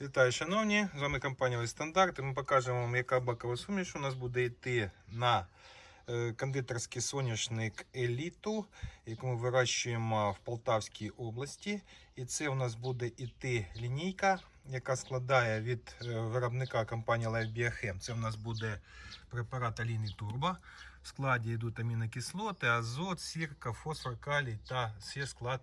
Вітаю, шановні! З вами компанія «Ось Стандарт. І Ми покажемо вам, яка бакова суміш у нас буде йти на е, кондитерський соняшник еліту, яку ми вирощуємо в Полтавській області. І це у нас буде йти лінійка, яка складає від е, виробника компанії Life Biochem. Це у нас буде препарат Аліни Турбо. В складі йдуть амінокислоти, азот, сірка, фосфор, калій та ще склад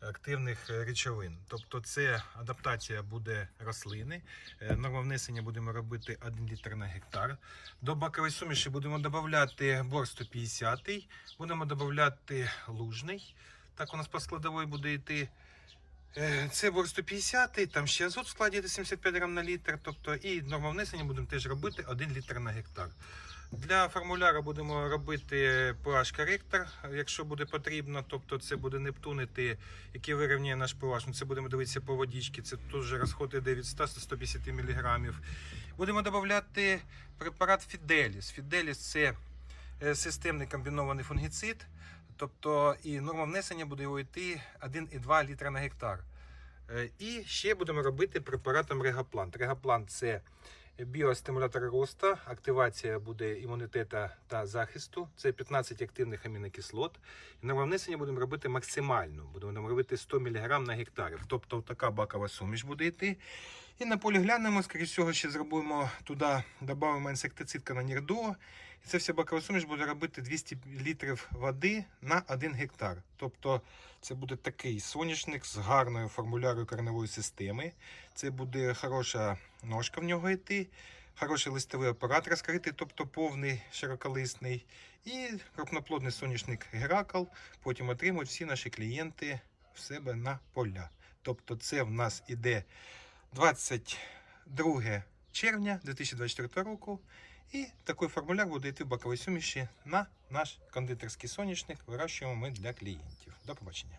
активних е, речовин. Тобто це адаптація буде рослини. Е, Норма внесення будемо робити 1 літр на гектар. До бакової суміші будемо додати бор 150, будемо додати лужний. Так у нас по складовій буде йти. Е, Це бор 150, там ще азот в складі йде 75 грам на літр. Тобто, і норма внесення будемо теж робити 1 літр на гектар. Для формуляра будемо робити pH-коректор, якщо буде потрібно. Тобто це буде Нептунити, який вирівнює наш pH. Ну, це будемо дивитися по водичці. Це теж розход іде від 100 до 150 мг. Будемо додати препарат Fidelis. Fidelis це е, системний комбінований фунгіцид. Тобто і норма внесення буде його йти 1,2 літра на гектар. Е, І ще будемо робити препаратом Регаплант. Регаплант це біостимулятор росту, активація буде імунітету та захисту. Це 15 активних амінокислот. І норма будемо робити максимально. Будемо робити 100 мг на гектар. Тобто така бакова суміш буде йти. І на полі глянемо, скоріш всього, ще зробимо туди, додамо інсектицид канонірдо. І це вся бакова суміш буде робити 200 літрів води на 1 гектар. Тобто це буде такий соняшник з гарною формулярою кореневої системи. Це буде хороша ножка в нього йти, хороший листовий апарат розкритий, тобто повний широколисний. І крупноплодний соняшник Геракл. Потім отримують всі наші клієнти в себе на поля. Тобто це в нас іде 22 червня 2024 року. І такий формуляр буде йти в боковій суміші на наш кондитерський соняшник. Вирощуємо ми для клієнтів. До побачення.